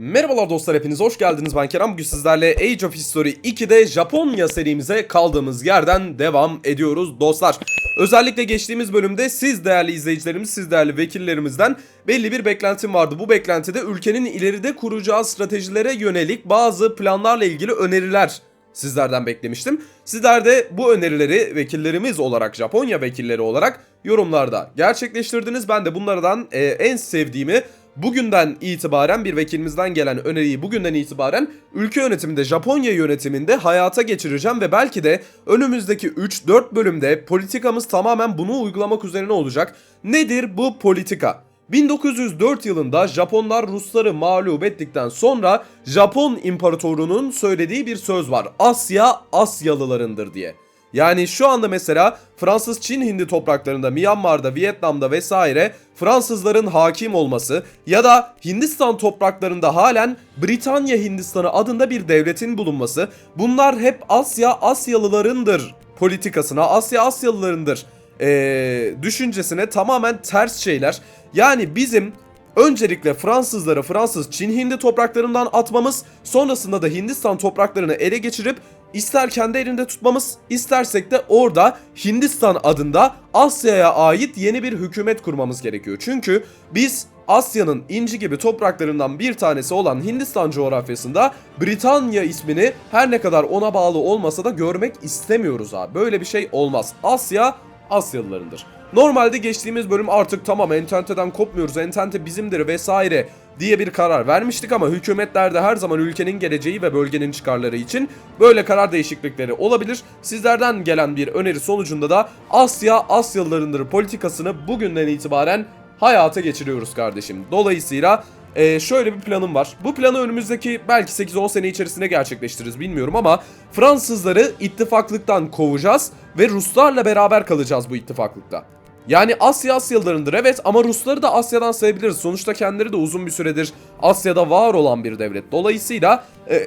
Merhabalar dostlar hepiniz hoş geldiniz ben Kerem bugün sizlerle Age of History 2'de Japonya serimize kaldığımız yerden devam ediyoruz dostlar. Özellikle geçtiğimiz bölümde siz değerli izleyicilerimiz, siz değerli vekillerimizden belli bir beklentim vardı. Bu beklentide ülkenin ileride kuracağı stratejilere yönelik bazı planlarla ilgili öneriler sizlerden beklemiştim. Sizler de bu önerileri vekillerimiz olarak, Japonya vekilleri olarak yorumlarda gerçekleştirdiniz. Ben de bunlardan e, en sevdiğimi bugünden itibaren bir vekilimizden gelen öneriyi bugünden itibaren ülke yönetiminde Japonya yönetiminde hayata geçireceğim ve belki de önümüzdeki 3-4 bölümde politikamız tamamen bunu uygulamak üzerine olacak. Nedir bu politika? 1904 yılında Japonlar Rusları mağlup ettikten sonra Japon imparatorunun söylediği bir söz var. Asya Asyalılarındır diye. Yani şu anda mesela Fransız Çin Hindi topraklarında, Myanmar'da, Vietnam'da vesaire Fransızların hakim olması ya da Hindistan topraklarında halen Britanya Hindistanı adında bir devletin bulunması bunlar hep Asya Asyalılarındır politikasına, Asya Asyalılarındır ee, düşüncesine tamamen ters şeyler. Yani bizim öncelikle Fransızları Fransız Çin Hindi topraklarından atmamız, sonrasında da Hindistan topraklarını ele geçirip ister kendi elinde tutmamız, istersek de orada Hindistan adında Asya'ya ait yeni bir hükümet kurmamız gerekiyor. Çünkü biz Asya'nın inci gibi topraklarından bir tanesi olan Hindistan coğrafyasında Britanya ismini her ne kadar ona bağlı olmasa da görmek istemiyoruz abi. Böyle bir şey olmaz. Asya Asyalılarındır. Normalde geçtiğimiz bölüm artık tamam ententeden kopmuyoruz, entente bizimdir vesaire diye bir karar vermiştik ama hükümetler de her zaman ülkenin geleceği ve bölgenin çıkarları için böyle karar değişiklikleri olabilir. Sizlerden gelen bir öneri sonucunda da Asya Asyalılarındır politikasını bugünden itibaren hayata geçiriyoruz kardeşim. Dolayısıyla ee, şöyle bir planım var. Bu planı önümüzdeki belki 8-10 sene içerisinde gerçekleştiririz bilmiyorum ama Fransızları ittifaklıktan kovacağız ve Ruslarla beraber kalacağız bu ittifaklıkta. Yani Asya Asyalılarındır evet ama Rusları da Asya'dan sayabiliriz. Sonuçta kendileri de uzun bir süredir Asya'da var olan bir devlet. Dolayısıyla e,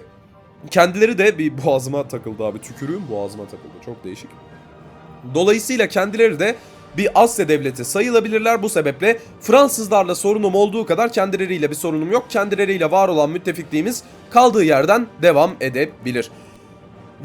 kendileri de bir boğazıma takıldı abi. Tükürüğüm boğazıma takıldı. Çok değişik. Dolayısıyla kendileri de bir Asya devleti sayılabilirler. Bu sebeple Fransızlarla sorunum olduğu kadar kendileriyle bir sorunum yok. Kendileriyle var olan müttefikliğimiz kaldığı yerden devam edebilir.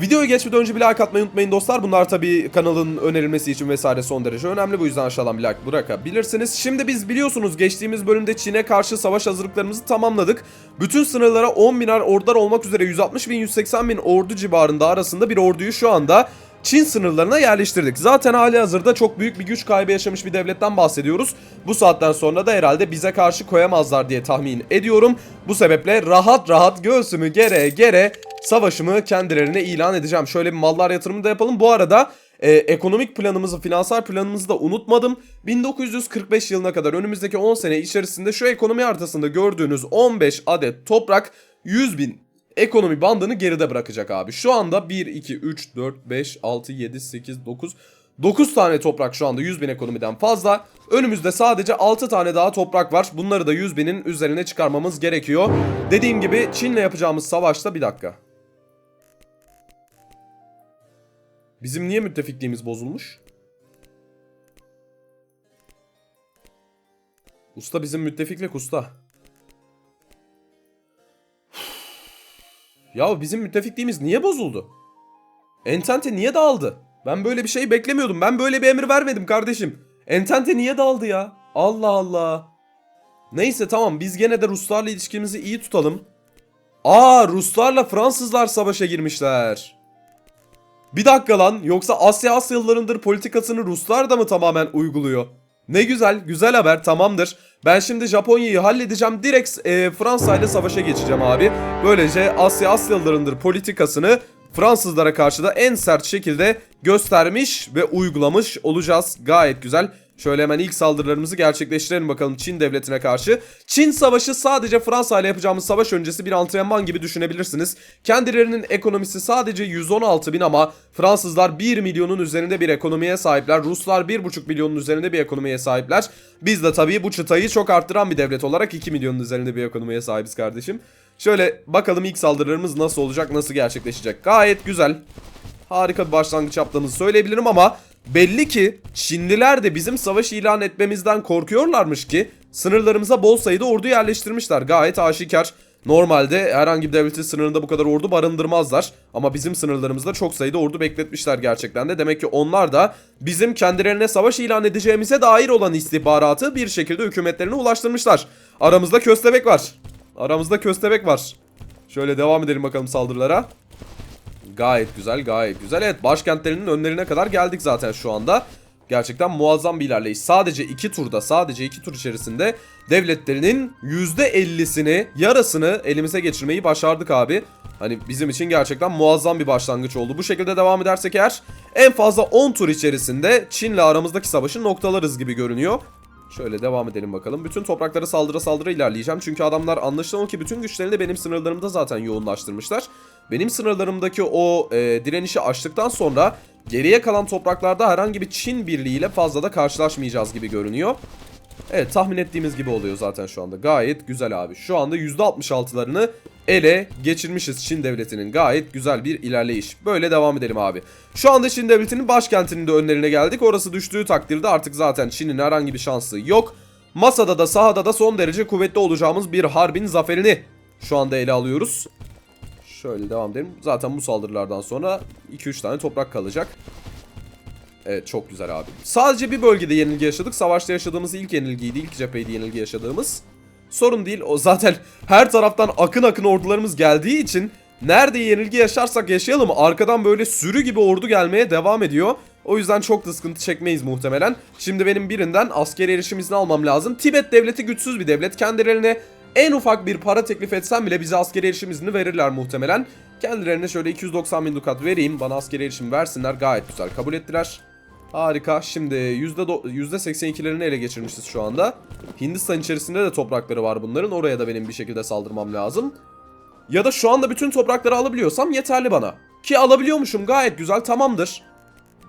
Videoya geçmeden önce bir like atmayı unutmayın dostlar. Bunlar tabii kanalın önerilmesi için vesaire son derece önemli. Bu yüzden aşağıdan bir like bırakabilirsiniz. Şimdi biz biliyorsunuz geçtiğimiz bölümde Çin'e karşı savaş hazırlıklarımızı tamamladık. Bütün sınırlara 10 biner ordular olmak üzere 160 bin 180 bin ordu civarında arasında bir orduyu şu anda Çin sınırlarına yerleştirdik. Zaten hali hazırda çok büyük bir güç kaybı yaşamış bir devletten bahsediyoruz. Bu saatten sonra da herhalde bize karşı koyamazlar diye tahmin ediyorum. Bu sebeple rahat rahat göğsümü gere gere savaşımı kendilerine ilan edeceğim. Şöyle bir mallar yatırımı da yapalım. Bu arada e, ekonomik planımızı, finansal planımızı da unutmadım. 1945 yılına kadar önümüzdeki 10 sene içerisinde şu ekonomi haritasında gördüğünüz 15 adet toprak 100 bin ekonomi bandını geride bırakacak abi. Şu anda 1, 2, 3, 4, 5, 6, 7, 8, 9... 9 tane toprak şu anda 100 bin ekonomiden fazla. Önümüzde sadece 6 tane daha toprak var. Bunları da 100 binin üzerine çıkarmamız gerekiyor. Dediğim gibi Çin'le yapacağımız savaşta bir dakika. Bizim niye müttefikliğimiz bozulmuş? Usta bizim müttefiklik usta. Ya bizim müttefikliğimiz niye bozuldu? Entente niye dağıldı? Ben böyle bir şey beklemiyordum. Ben böyle bir emir vermedim kardeşim. Entente niye dağıldı ya? Allah Allah. Neyse tamam biz gene de Ruslarla ilişkimizi iyi tutalım. Aa Ruslarla Fransızlar savaşa girmişler. Bir dakika lan yoksa Asya Asyalılarındır politikasını Ruslar da mı tamamen uyguluyor? Ne güzel, güzel haber tamamdır. Ben şimdi Japonya'yı halledeceğim. Direkt e, Fransa ile savaşa geçeceğim abi. Böylece Asya Asyalılarındır politikasını Fransızlara karşı da en sert şekilde göstermiş ve uygulamış olacağız. Gayet güzel. Şöyle hemen ilk saldırılarımızı gerçekleştirelim bakalım Çin devletine karşı. Çin savaşı sadece Fransa ile yapacağımız savaş öncesi bir antrenman gibi düşünebilirsiniz. Kendilerinin ekonomisi sadece 116 bin ama Fransızlar 1 milyonun üzerinde bir ekonomiye sahipler. Ruslar 1,5 milyonun üzerinde bir ekonomiye sahipler. Biz de tabii bu çıtayı çok arttıran bir devlet olarak 2 milyonun üzerinde bir ekonomiye sahibiz kardeşim. Şöyle bakalım ilk saldırılarımız nasıl olacak, nasıl gerçekleşecek. Gayet güzel. Harika bir başlangıç yaptığımızı söyleyebilirim ama belli ki Çinliler de bizim savaş ilan etmemizden korkuyorlarmış ki sınırlarımıza bol sayıda ordu yerleştirmişler. Gayet aşikar. Normalde herhangi bir devletin sınırında bu kadar ordu barındırmazlar. Ama bizim sınırlarımızda çok sayıda ordu bekletmişler gerçekten de. Demek ki onlar da bizim kendilerine savaş ilan edeceğimize dair olan istihbaratı bir şekilde hükümetlerine ulaştırmışlar. Aramızda köstebek var. Aramızda köstebek var. Şöyle devam edelim bakalım saldırılara. Gayet güzel, gayet güzel. Evet, başkentlerinin önlerine kadar geldik zaten şu anda. Gerçekten muazzam bir ilerleyiş. Sadece iki turda, sadece iki tur içerisinde devletlerinin %50'sini, yarısını elimize geçirmeyi başardık abi. Hani bizim için gerçekten muazzam bir başlangıç oldu. Bu şekilde devam edersek eğer en fazla 10 tur içerisinde Çin'le aramızdaki savaşı noktalarız gibi görünüyor. Şöyle devam edelim bakalım. Bütün topraklara saldıra saldıra ilerleyeceğim. Çünkü adamlar anlaşılan o ki bütün güçlerini benim sınırlarımda zaten yoğunlaştırmışlar. Benim sınırlarımdaki o e, direnişi aştıktan sonra geriye kalan topraklarda herhangi bir Çin birliğiyle fazla da karşılaşmayacağız gibi görünüyor. Evet tahmin ettiğimiz gibi oluyor zaten şu anda. Gayet güzel abi. Şu anda %66'larını ele geçirmişiz Çin devletinin. Gayet güzel bir ilerleyiş. Böyle devam edelim abi. Şu anda Çin devletinin başkentinin de önlerine geldik. Orası düştüğü takdirde artık zaten Çin'in herhangi bir şansı yok. Masada da sahada da son derece kuvvetli olacağımız bir harbin zaferini şu anda ele alıyoruz. Şöyle devam edelim. Zaten bu saldırılardan sonra 2-3 tane toprak kalacak. Evet çok güzel abi. Sadece bir bölgede yenilgi yaşadık. Savaşta yaşadığımız ilk yenilgiydi. İlk cepheydi yenilgi yaşadığımız. Sorun değil. O zaten her taraftan akın akın ordularımız geldiği için nerede yenilgi yaşarsak yaşayalım arkadan böyle sürü gibi ordu gelmeye devam ediyor. O yüzden çok da sıkıntı çekmeyiz muhtemelen. Şimdi benim birinden askeri erişim izni almam lazım. Tibet devleti güçsüz bir devlet. Kendilerine en ufak bir para teklif etsem bile bize askeri erişim izni verirler muhtemelen. Kendilerine şöyle 290 bin dukat vereyim. Bana askeri erişim versinler. Gayet güzel kabul ettiler. Harika. Şimdi %do- %82'lerini ele geçirmişiz şu anda. Hindistan içerisinde de toprakları var bunların. Oraya da benim bir şekilde saldırmam lazım. Ya da şu anda bütün toprakları alabiliyorsam yeterli bana. Ki alabiliyormuşum gayet güzel tamamdır.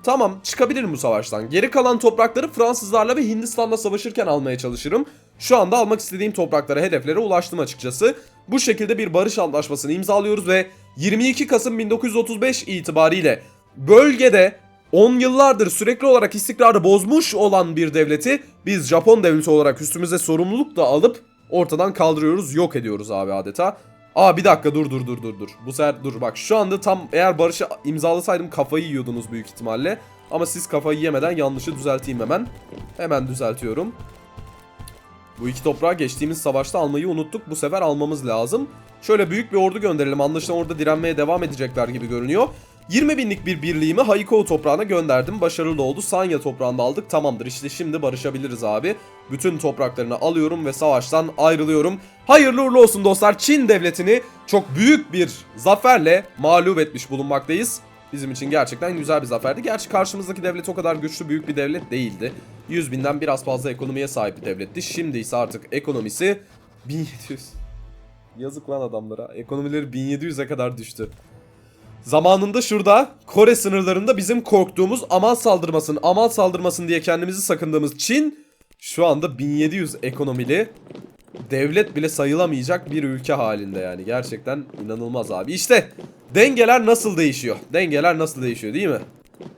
Tamam çıkabilirim bu savaştan. Geri kalan toprakları Fransızlarla ve Hindistan'la savaşırken almaya çalışırım. Şu anda almak istediğim topraklara, hedeflere ulaştım açıkçası. Bu şekilde bir barış antlaşmasını imzalıyoruz ve 22 Kasım 1935 itibariyle bölgede 10 yıllardır sürekli olarak istikrarı bozmuş olan bir devleti biz Japon devleti olarak üstümüze sorumluluk da alıp ortadan kaldırıyoruz, yok ediyoruz abi adeta. Aa bir dakika dur dur dur dur dur. Bu sefer dur bak şu anda tam eğer barışı imzalasaydım kafayı yiyordunuz büyük ihtimalle. Ama siz kafayı yemeden yanlışı düzelteyim hemen. Hemen düzeltiyorum. Bu iki toprağı geçtiğimiz savaşta almayı unuttuk. Bu sefer almamız lazım. Şöyle büyük bir ordu gönderelim. Anlaşılan orada direnmeye devam edecekler gibi görünüyor. 20 binlik bir birliğimi Haykou toprağına gönderdim. Başarılı oldu. Sanya toprağında aldık. Tamamdır işte şimdi barışabiliriz abi. Bütün topraklarını alıyorum ve savaştan ayrılıyorum. Hayırlı uğurlu olsun dostlar. Çin devletini çok büyük bir zaferle mağlup etmiş bulunmaktayız. Bizim için gerçekten güzel bir zaferdi. Gerçi karşımızdaki devlet o kadar güçlü büyük bir devlet değildi. 100 binden biraz fazla ekonomiye sahip bir devletti. Şimdi ise artık ekonomisi 1700. Yazık lan adamlara. Ekonomileri 1700'e kadar düştü. Zamanında şurada Kore sınırlarında bizim korktuğumuz aman saldırmasın aman saldırmasın diye kendimizi sakındığımız Çin şu anda 1700 ekonomili devlet bile sayılamayacak bir ülke halinde yani. Gerçekten inanılmaz abi. İşte dengeler nasıl değişiyor? Dengeler nasıl değişiyor değil mi?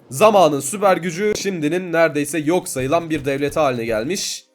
Zamanın süper gücü şimdinin neredeyse yok sayılan bir devlet haline gelmiş.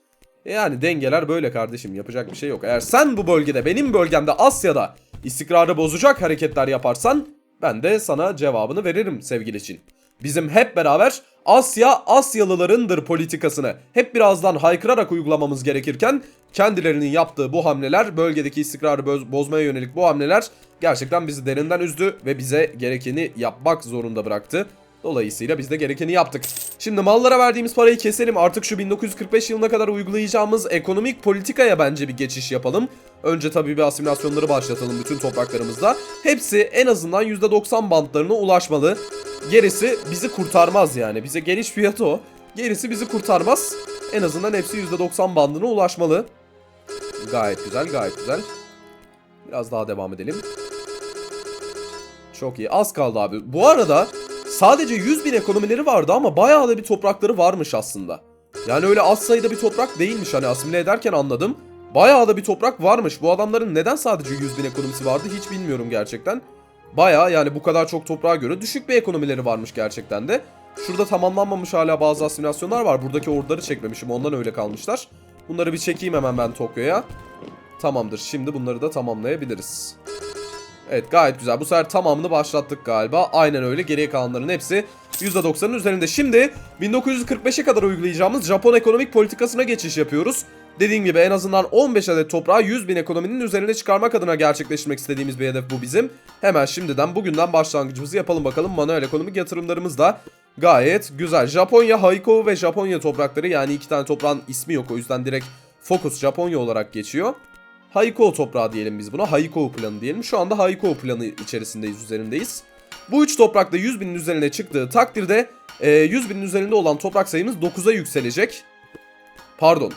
E Yani dengeler böyle kardeşim yapacak bir şey yok. Eğer sen bu bölgede benim bölgemde Asya'da istikrarı bozacak hareketler yaparsan ben de sana cevabını veririm sevgili Çin. Bizim hep beraber Asya Asyalılarındır politikasını hep birazdan haykırarak uygulamamız gerekirken kendilerinin yaptığı bu hamleler bölgedeki istikrarı boz- bozmaya yönelik bu hamleler gerçekten bizi derinden üzdü ve bize gerekeni yapmak zorunda bıraktı. Dolayısıyla biz de gerekeni yaptık. Şimdi mallara verdiğimiz parayı keselim. Artık şu 1945 yılına kadar uygulayacağımız ekonomik politikaya bence bir geçiş yapalım. Önce tabii bir asimilasyonları başlatalım bütün topraklarımızda. Hepsi en azından %90 bantlarına ulaşmalı. Gerisi bizi kurtarmaz yani. Bize geliş fiyatı o. Gerisi bizi kurtarmaz. En azından hepsi %90 bandına ulaşmalı. Gayet güzel, gayet güzel. Biraz daha devam edelim. Çok iyi. Az kaldı abi. Bu arada sadece 100 bin ekonomileri vardı ama bayağı da bir toprakları varmış aslında. Yani öyle az sayıda bir toprak değilmiş hani asimile ederken anladım. Bayağı da bir toprak varmış. Bu adamların neden sadece 100 bin ekonomisi vardı hiç bilmiyorum gerçekten. Bayağı yani bu kadar çok toprağa göre düşük bir ekonomileri varmış gerçekten de. Şurada tamamlanmamış hala bazı asimilasyonlar var. Buradaki orduları çekmemişim ondan öyle kalmışlar. Bunları bir çekeyim hemen ben Tokyo'ya. Tamamdır. Şimdi bunları da tamamlayabiliriz. Evet gayet güzel. Bu sefer tamamını başlattık galiba. Aynen öyle. Geriye kalanların hepsi %90'ın üzerinde. Şimdi 1945'e kadar uygulayacağımız Japon ekonomik politikasına geçiş yapıyoruz. Dediğim gibi en azından 15 adet toprağı 100 bin ekonominin üzerine çıkarmak adına gerçekleştirmek istediğimiz bir hedef bu bizim. Hemen şimdiden bugünden başlangıcımızı yapalım bakalım. Manuel ekonomik yatırımlarımız da gayet güzel. Japonya, Haikou ve Japonya toprakları yani iki tane toprağın ismi yok o yüzden direkt Focus Japonya olarak geçiyor. Haikou toprağı diyelim biz buna. Haikou planı diyelim. Şu anda Haikou planı içerisindeyiz, üzerindeyiz. Bu üç toprakta 100 binin üzerine çıktığı takdirde e, 100 binin üzerinde olan toprak sayımız 9'a yükselecek. Pardon.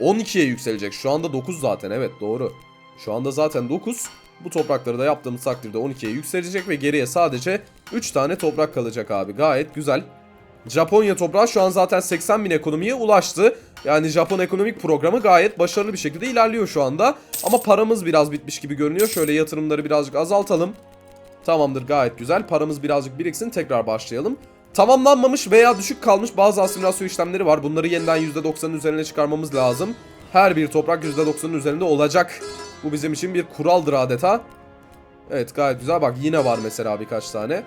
12'ye yükselecek. Şu anda 9 zaten evet doğru. Şu anda zaten 9. Bu toprakları da yaptığımız takdirde 12'ye yükselecek ve geriye sadece 3 tane toprak kalacak abi. Gayet güzel. Japonya toprağı şu an zaten 80 bin ekonomiye ulaştı. Yani Japon ekonomik programı gayet başarılı bir şekilde ilerliyor şu anda. Ama paramız biraz bitmiş gibi görünüyor. Şöyle yatırımları birazcık azaltalım. Tamamdır gayet güzel. Paramız birazcık biriksin tekrar başlayalım. Tamamlanmamış veya düşük kalmış bazı asimilasyon işlemleri var. Bunları yeniden %90'ın üzerine çıkarmamız lazım. Her bir toprak %90'ın üzerinde olacak. Bu bizim için bir kuraldır adeta. Evet gayet güzel. Bak yine var mesela birkaç tane.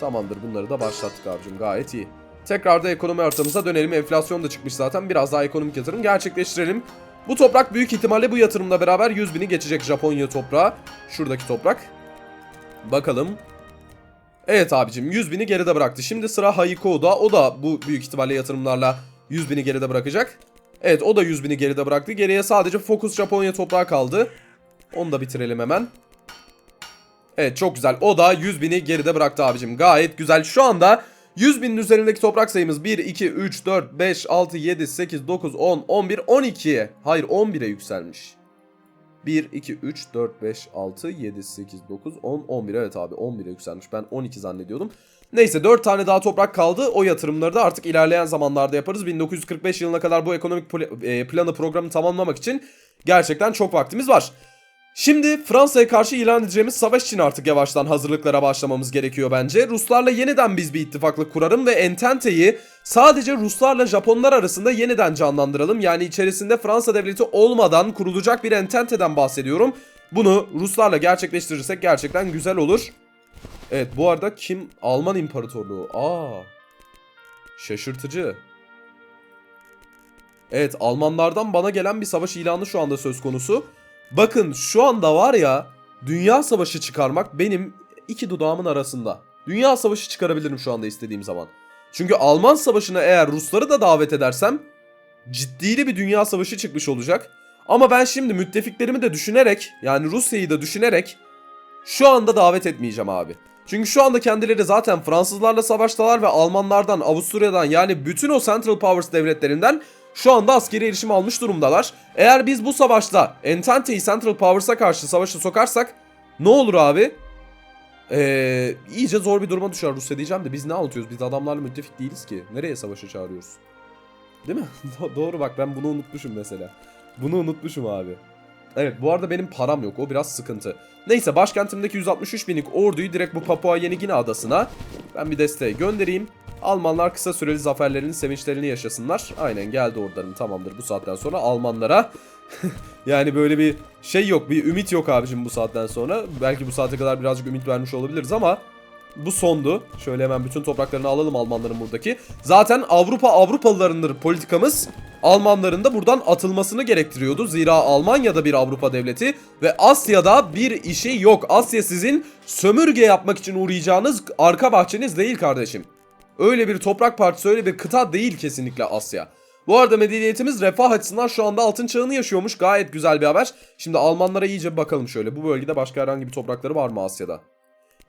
Tamamdır bunları da başlattık abicim gayet iyi. Tekrar da ekonomi haritamıza dönelim. Enflasyon da çıkmış zaten. Biraz daha ekonomik yatırım gerçekleştirelim. Bu toprak büyük ihtimalle bu yatırımla beraber 100 bini geçecek Japonya toprağı. Şuradaki toprak. Bakalım. Evet abicim 100 bini geride bıraktı. Şimdi sıra Haikou'da. O da bu büyük ihtimalle yatırımlarla 100 bini geride bırakacak. Evet o da 100 bini geride bıraktı. Geriye sadece Focus Japonya toprağı kaldı. Onu da bitirelim hemen. Evet çok güzel. O da 100 bini geride bıraktı abicim. Gayet güzel. Şu anda 100 binin üzerindeki toprak sayımız 1, 2, 3, 4, 5, 6, 7, 8, 9, 10, 11, 12'ye. Hayır 11'e yükselmiş. 1, 2, 3, 4, 5, 6, 7, 8, 9, 10, 11. Evet abi 11'e yükselmiş. Ben 12 zannediyordum. Neyse 4 tane daha toprak kaldı. O yatırımları da artık ilerleyen zamanlarda yaparız. 1945 yılına kadar bu ekonomik e, planı programı tamamlamak için gerçekten çok vaktimiz var. Şimdi Fransa'ya karşı ilan edeceğimiz savaş için artık yavaştan hazırlıklara başlamamız gerekiyor bence. Ruslarla yeniden biz bir ittifaklık kurarım ve Entente'yi sadece Ruslarla Japonlar arasında yeniden canlandıralım. Yani içerisinde Fransa devleti olmadan kurulacak bir Entente'den bahsediyorum. Bunu Ruslarla gerçekleştirirsek gerçekten güzel olur. Evet bu arada kim? Alman İmparatorluğu. Aa. Şaşırtıcı. Evet Almanlardan bana gelen bir savaş ilanı şu anda söz konusu. Bakın şu anda var ya dünya savaşı çıkarmak benim iki dudağımın arasında. Dünya savaşı çıkarabilirim şu anda istediğim zaman. Çünkü Alman savaşına eğer Rusları da davet edersem ciddili bir dünya savaşı çıkmış olacak. Ama ben şimdi müttefiklerimi de düşünerek yani Rusya'yı da düşünerek şu anda davet etmeyeceğim abi. Çünkü şu anda kendileri zaten Fransızlarla savaştalar ve Almanlardan, Avusturya'dan yani bütün o Central Powers devletlerinden şu anda askeri erişim almış durumdalar. Eğer biz bu savaşta Entente'yi Central Powers'a karşı savaşa sokarsak ne olur abi? Ee, iyice zor bir duruma düşer Rusya diyeceğim de biz ne anlatıyoruz? Biz adamlarla müttefik değiliz ki. Nereye savaşa çağırıyoruz? Değil mi? Do- Doğru bak ben bunu unutmuşum mesela. Bunu unutmuşum abi. Evet bu arada benim param yok o biraz sıkıntı. Neyse başkentimdeki 163 binlik orduyu direkt bu Papua Yeni Gine adasına ben bir desteğe göndereyim. Almanlar kısa süreli zaferlerini, sevinçlerini yaşasınlar. Aynen geldi ordularım tamamdır bu saatten sonra Almanlara. yani böyle bir şey yok, bir ümit yok abicim bu saatten sonra. Belki bu saate kadar birazcık ümit vermiş olabiliriz ama bu sondu. Şöyle hemen bütün topraklarını alalım Almanların buradaki. Zaten Avrupa Avrupalılarındır politikamız. Almanların da buradan atılmasını gerektiriyordu. Zira Almanya'da bir Avrupa devleti ve Asya'da bir işi yok. Asya sizin sömürge yapmak için uğrayacağınız arka bahçeniz değil kardeşim. Öyle bir toprak partisi, öyle bir kıta değil kesinlikle Asya. Bu arada medeniyetimiz refah açısından şu anda altın çağını yaşıyormuş. Gayet güzel bir haber. Şimdi Almanlara iyice bir bakalım şöyle. Bu bölgede başka herhangi bir toprakları var mı Asya'da?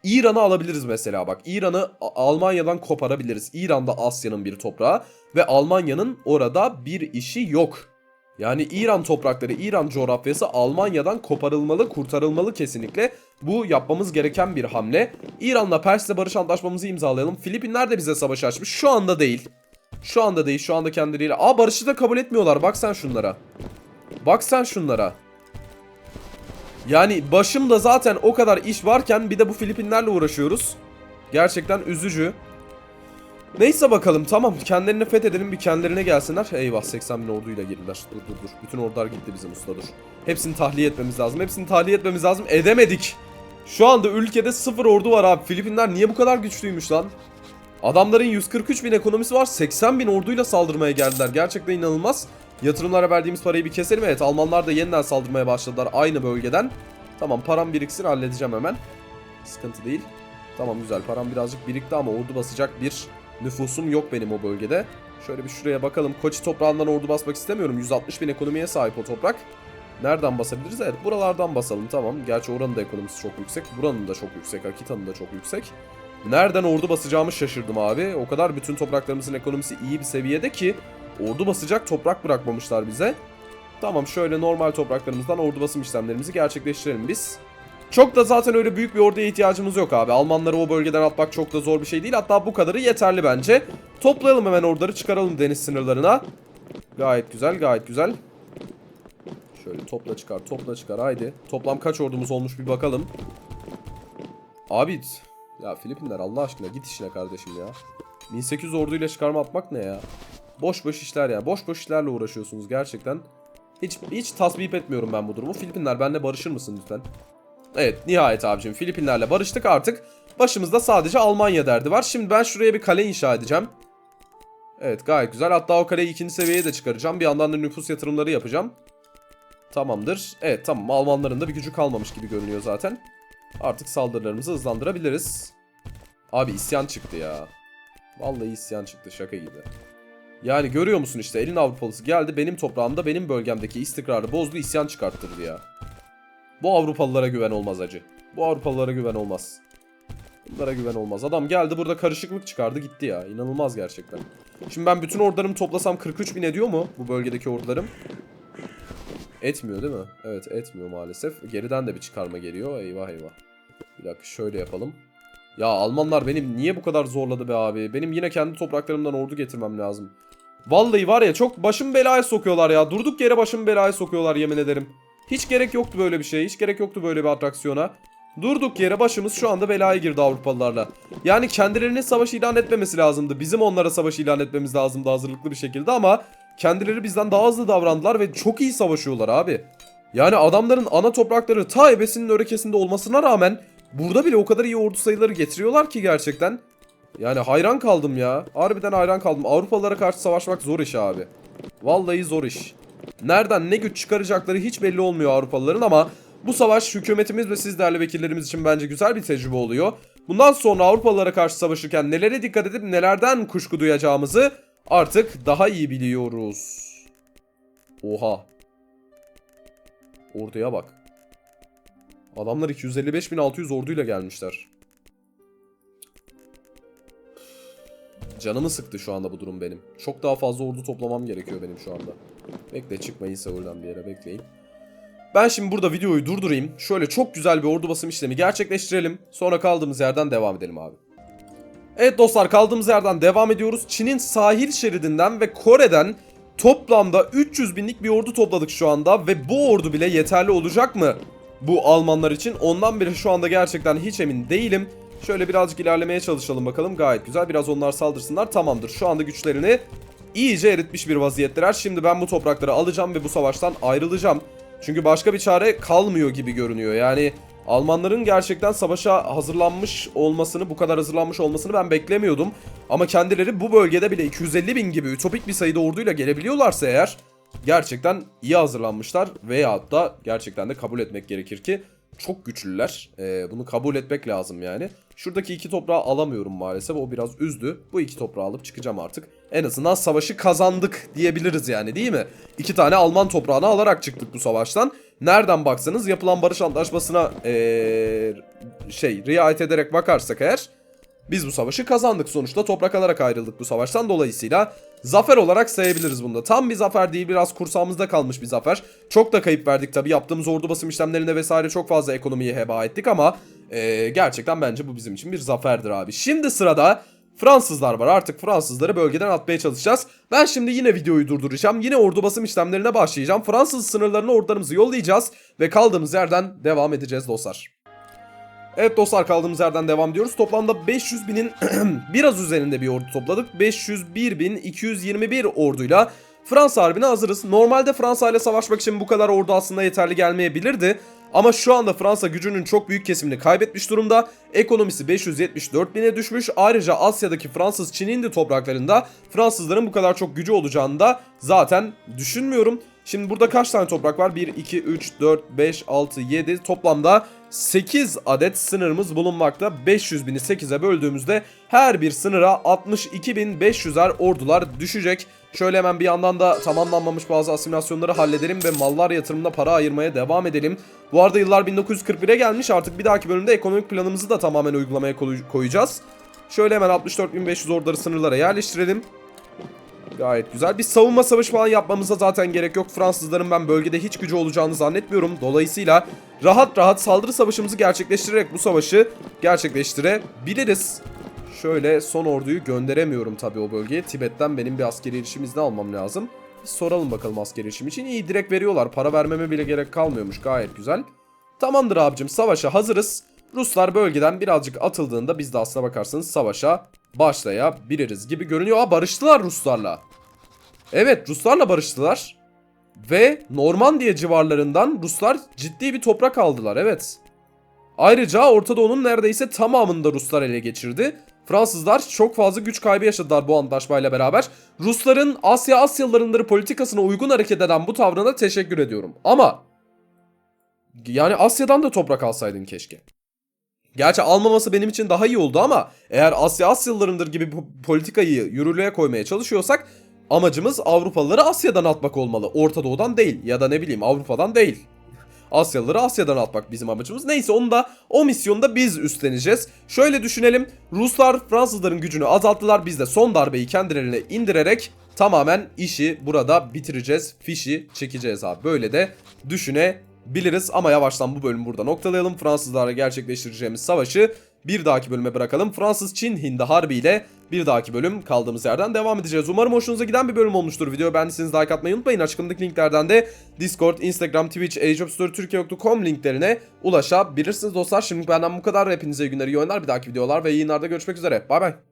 İran'ı alabiliriz mesela bak. İran'ı Almanya'dan koparabiliriz. İran da Asya'nın bir toprağı ve Almanya'nın orada bir işi yok. Yani İran toprakları, İran coğrafyası Almanya'dan koparılmalı, kurtarılmalı kesinlikle. Bu yapmamız gereken bir hamle. İran'la Pers'le barış antlaşmamızı imzalayalım. Filipinler de bize savaş açmış. Şu anda değil. Şu anda değil. Şu anda kendileriyle. Aa barışı da kabul etmiyorlar. Bak sen şunlara. Bak sen şunlara. Yani başımda zaten o kadar iş varken bir de bu Filipinlerle uğraşıyoruz. Gerçekten üzücü. Neyse bakalım tamam kendilerini fethedelim bir kendilerine gelsinler. Eyvah 80 bin orduyla girdiler. Dur dur dur. Bütün ordular gitti bizim usta dur. Hepsini tahliye etmemiz lazım. Hepsini tahliye etmemiz lazım. Edemedik. Şu anda ülkede sıfır ordu var abi. Filipinler niye bu kadar güçlüymüş lan? Adamların 143 bin ekonomisi var. 80 bin orduyla saldırmaya geldiler. Gerçekten inanılmaz. Yatırımlara verdiğimiz parayı bir keselim. Evet Almanlar da yeniden saldırmaya başladılar aynı bölgeden. Tamam param biriksin halledeceğim hemen. Sıkıntı değil. Tamam güzel param birazcık birikti ama ordu basacak bir nüfusum yok benim o bölgede. Şöyle bir şuraya bakalım. Koçi toprağından ordu basmak istemiyorum. 160 bin ekonomiye sahip o toprak. Nereden basabiliriz? Evet buralardan basalım tamam. Gerçi oranın da ekonomisi çok yüksek. Buranın da çok yüksek. Akita'nın da çok yüksek. Nereden ordu basacağımı şaşırdım abi. O kadar bütün topraklarımızın ekonomisi iyi bir seviyede ki ordu basacak toprak bırakmamışlar bize. Tamam şöyle normal topraklarımızdan ordu basım işlemlerimizi gerçekleştirelim biz. Çok da zaten öyle büyük bir orduya ihtiyacımız yok abi. Almanları o bölgeden atmak çok da zor bir şey değil. Hatta bu kadarı yeterli bence. Toplayalım hemen orduları çıkaralım deniz sınırlarına. Gayet güzel gayet güzel. Şöyle topla çıkar topla çıkar haydi. Toplam kaç ordumuz olmuş bir bakalım. Abi ya Filipinler Allah aşkına git işine kardeşim ya. 1800 orduyla çıkarma atmak ne ya? Boş boş işler ya. Boş boş işlerle uğraşıyorsunuz gerçekten. Hiç hiç tasvip etmiyorum ben bu durumu. Filipinler benimle barışır mısın lütfen? Evet nihayet abicim Filipinlerle barıştık artık. Başımızda sadece Almanya derdi var. Şimdi ben şuraya bir kale inşa edeceğim. Evet gayet güzel. Hatta o kaleyi ikinci seviyeye de çıkaracağım. Bir yandan da nüfus yatırımları yapacağım. Tamamdır. Evet tamam Almanların da bir gücü kalmamış gibi görünüyor zaten. Artık saldırılarımızı hızlandırabiliriz. Abi isyan çıktı ya. Vallahi isyan çıktı şaka gibi. Yani görüyor musun işte elin Avrupalısı geldi benim toprağımda benim bölgemdeki istikrarı bozdu isyan çıkarttırdı ya. Bu Avrupalılara güven olmaz acı. Bu Avrupalılara güven olmaz. Bunlara güven olmaz. Adam geldi burada karışıklık çıkardı gitti ya. İnanılmaz gerçekten. Şimdi ben bütün ordularımı toplasam 43 bin ediyor mu bu bölgedeki ordularım? Etmiyor değil mi? Evet etmiyor maalesef. Geriden de bir çıkarma geliyor. Eyvah eyvah. Bir dakika şöyle yapalım. Ya Almanlar benim niye bu kadar zorladı be abi? Benim yine kendi topraklarımdan ordu getirmem lazım. Vallahi var ya çok başım belaya sokuyorlar ya. Durduk yere başım belaya sokuyorlar yemin ederim. Hiç gerek yoktu böyle bir şey. Hiç gerek yoktu böyle bir atraksiyona. Durduk yere başımız şu anda belaya girdi Avrupalılarla. Yani kendilerinin savaş ilan etmemesi lazımdı. Bizim onlara savaş ilan etmemiz lazımdı hazırlıklı bir şekilde ama kendileri bizden daha hızlı davrandılar ve çok iyi savaşıyorlar abi. Yani adamların ana toprakları ta ebesinin örekesinde olmasına rağmen burada bile o kadar iyi ordu sayıları getiriyorlar ki gerçekten. Yani hayran kaldım ya. Harbiden hayran kaldım. Avrupalılara karşı savaşmak zor iş abi. Vallahi zor iş. Nereden ne güç çıkaracakları hiç belli olmuyor Avrupalıların ama bu savaş hükümetimiz ve siz değerli vekillerimiz için bence güzel bir tecrübe oluyor. Bundan sonra Avrupalılara karşı savaşırken nelere dikkat edip nelerden kuşku duyacağımızı artık daha iyi biliyoruz. Oha. Orduya bak. Adamlar 255.600 orduyla gelmişler. Canımı sıktı şu anda bu durum benim. Çok daha fazla ordu toplamam gerekiyor benim şu anda. Bekle çıkmayın Seul'den bir yere bekleyin. Ben şimdi burada videoyu durdurayım. Şöyle çok güzel bir ordu basım işlemi gerçekleştirelim. Sonra kaldığımız yerden devam edelim abi. Evet dostlar kaldığımız yerden devam ediyoruz. Çin'in sahil şeridinden ve Kore'den toplamda 300 binlik bir ordu topladık şu anda. Ve bu ordu bile yeterli olacak mı bu Almanlar için? Ondan beri şu anda gerçekten hiç emin değilim. Şöyle birazcık ilerlemeye çalışalım bakalım. Gayet güzel. Biraz onlar saldırsınlar. Tamamdır. Şu anda güçlerini iyice eritmiş bir vaziyetteler. Şimdi ben bu toprakları alacağım ve bu savaştan ayrılacağım. Çünkü başka bir çare kalmıyor gibi görünüyor. Yani Almanların gerçekten savaşa hazırlanmış olmasını, bu kadar hazırlanmış olmasını ben beklemiyordum. Ama kendileri bu bölgede bile 250 bin gibi ütopik bir sayıda orduyla gelebiliyorlarsa eğer gerçekten iyi hazırlanmışlar veyahut da gerçekten de kabul etmek gerekir ki çok güçlüler. Ee, bunu kabul etmek lazım yani. Şuradaki iki toprağı alamıyorum maalesef. O biraz üzdü. Bu iki toprağı alıp çıkacağım artık. En azından savaşı kazandık diyebiliriz yani değil mi? İki tane Alman toprağını alarak çıktık bu savaştan. Nereden baksanız yapılan barış antlaşmasına ee, şey riayet ederek bakarsak eğer biz bu savaşı kazandık sonuçta toprak alarak ayrıldık bu savaştan dolayısıyla zafer olarak sayabiliriz bunda. Tam bir zafer değil biraz kursağımızda kalmış bir zafer. Çok da kayıp verdik tabi yaptığımız ordu basım işlemlerinde vesaire çok fazla ekonomiyi heba ettik ama e, gerçekten bence bu bizim için bir zaferdir abi. Şimdi sırada Fransızlar var artık Fransızları bölgeden atmaya çalışacağız. Ben şimdi yine videoyu durduracağım. Yine ordu basım işlemlerine başlayacağım. Fransız sınırlarına ordularımızı yollayacağız ve kaldığımız yerden devam edeceğiz dostlar. Evet dostlar kaldığımız yerden devam ediyoruz. Toplamda 500 binin biraz üzerinde bir ordu topladık. 501 bin 221 orduyla Fransa Harbi'ne hazırız. Normalde Fransa ile savaşmak için bu kadar ordu aslında yeterli gelmeyebilirdi. Ama şu anda Fransa gücünün çok büyük kesimini kaybetmiş durumda. Ekonomisi 574 bine düşmüş. Ayrıca Asya'daki Fransız Çin'indi topraklarında Fransızların bu kadar çok gücü olacağını da zaten düşünmüyorum. Şimdi burada kaç tane toprak var? 1, 2, 3, 4, 5, 6, 7 toplamda 8 adet sınırımız bulunmakta. 500 bini 8'e böldüğümüzde her bir sınıra 62.500'er ordular düşecek. Şöyle hemen bir yandan da tamamlanmamış bazı asimilasyonları halledelim ve mallar yatırımına para ayırmaya devam edelim. Bu arada yıllar 1941'e gelmiş artık bir dahaki bölümde ekonomik planımızı da tamamen uygulamaya koy- koyacağız. Şöyle hemen 64.500 orduları sınırlara yerleştirelim. Gayet güzel. Bir savunma savaşı falan yapmamıza zaten gerek yok. Fransızların ben bölgede hiç gücü olacağını zannetmiyorum. Dolayısıyla rahat rahat saldırı savaşımızı gerçekleştirerek bu savaşı gerçekleştirebiliriz. Şöyle son orduyu gönderemiyorum tabii o bölgeye. Tibet'ten benim bir askeri erişim izni almam lazım. Bir soralım bakalım askeri erişim için. İyi direkt veriyorlar. Para vermeme bile gerek kalmıyormuş. Gayet güzel. Tamamdır abicim savaşa hazırız. Ruslar bölgeden birazcık atıldığında biz de aslına bakarsanız savaşa başlayabiliriz gibi görünüyor. Aa barıştılar Ruslarla. Evet Ruslarla barıştılar. Ve Normandiya civarlarından Ruslar ciddi bir toprak aldılar evet. Ayrıca Orta Doğu'nun neredeyse tamamını da Ruslar ele geçirdi. Fransızlar çok fazla güç kaybı yaşadılar bu antlaşmayla beraber. Rusların Asya Asyalılarındır politikasına uygun hareket eden bu tavrına teşekkür ediyorum. Ama yani Asya'dan da toprak alsaydın keşke. Gerçi almaması benim için daha iyi oldu ama eğer Asya Asyalılarındır gibi bu politikayı yürürlüğe koymaya çalışıyorsak amacımız Avrupalıları Asya'dan atmak olmalı. Orta Doğu'dan değil ya da ne bileyim Avrupa'dan değil. Asyalıları Asya'dan atmak bizim amacımız. Neyse onu da o misyonu da biz üstleneceğiz. Şöyle düşünelim. Ruslar Fransızların gücünü azalttılar. Biz de son darbeyi kendilerine indirerek tamamen işi burada bitireceğiz. Fişi çekeceğiz abi. Böyle de düşünebiliriz. Ama yavaştan bu bölümü burada noktalayalım. Fransızlarla gerçekleştireceğimiz savaşı bir dahaki bölüme bırakalım. Fransız-Çin-Hindi Harbi ile bir dahaki bölüm kaldığımız yerden devam edeceğiz. Umarım hoşunuza giden bir bölüm olmuştur. Video beğendiyseniz like atmayı unutmayın. Açıklamadaki linklerden de Discord, Instagram, Twitch, ageofstoryturkey.com linklerine ulaşabilirsiniz dostlar. Şimdi benden bu kadar. Hepinize iyi günler, iyi oyunlar. Bir dahaki videolar ve yayınlarda görüşmek üzere. Bay bay.